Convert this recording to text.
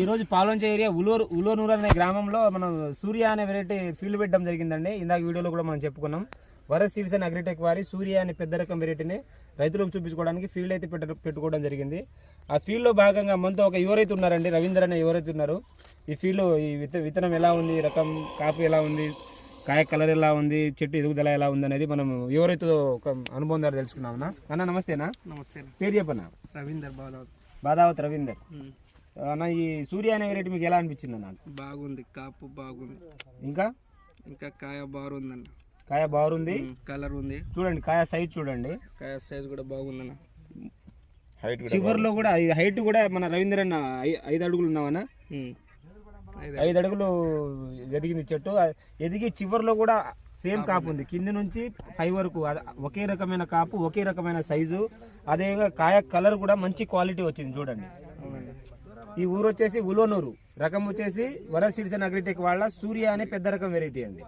ఈ రోజు పాలొంచ ఏరియా ఉలూరు ఉలోనూరు అనే గ్రామంలో మనం సూర్య అనే వెరైటీ ఫీల్డ్ పెట్టడం జరిగిందండి. ఇందాక వీడియోలో కూడా మనం చెప్పుకున్నాం. వరస్ సీడ్స్ అండ్ అగ్రిటెక్ వారి సూర్య అనే పెద్ద రకం వెరైటీని రైతులకు చూపించుకోవడానికి ఫీల్డ్ అయితే పెట్ట పెట్టుకోవడం జరిగింది. ఆ ఫీల్డ్లో భాగంగా మనతో ఒక ఎవరైతే ఉన్నారండి రవీందర్ అనే ఎవరైతే ఉన్నారు. ఈ ఫీల్డ్ ఈ విత్త విత్తనం ఎలా ఉంది రకం కాపు ఎలా ఉంది కాయ కలర్ ఎలా ఉంది చెట్టు ఎదుగుదల ఎలా ఉంది అనేది మనం ఎవరైతే ఒక అనుభవం ద్వారా తెలుసుకున్నామన్నా అన్న. నమస్తేనా నమస్తే పేరు చెప్పన్నా? రవీందర్ బాదావ్ బాదావత్ రవీందర్. అన్న ఈ సూర్య అనే వెరైటీ మీకు ఎలా అనిపించింది అన్న? బాగుంది కాపు బాగుంది. ఇంకా? ఇంకా కాయ బాగుందన్న. కాయ బాగుంది. కలర్ ఉంది. చూడండి కాయ సైజ్ చూడండి. కాయ సైజ్ కూడా బాగుందన్న. చివర్లో కూడా ఈ హైట్ కూడా మన రవీంద్ర అన్న ఐ- ఐదు అడుగులు ఉన్నామన్నా ఉమ్. ఐదు అడుగులు ఎదిగింది చెట్టు. ఎదిగి చివర్లో కూడా సేమ్ కాపు ఉంది. కింది నుంచి పై వరకు ఒకే రకమైన కాపు ఒకే రకమైన సైజు అదేవిధంగా కాయ కలర్ కూడా మంచి క్వాలిటీ వచ్చింది చూడండి. ఈ ఊరు వచ్చేసి ఉలోనూరు. రకం వచ్చేసి వరసీడ్స్ సిటిజన్ అగ్రిటెక్ వాళ్ళ సూర్య అనే పెద్ద రకం వెరైటీ అండి.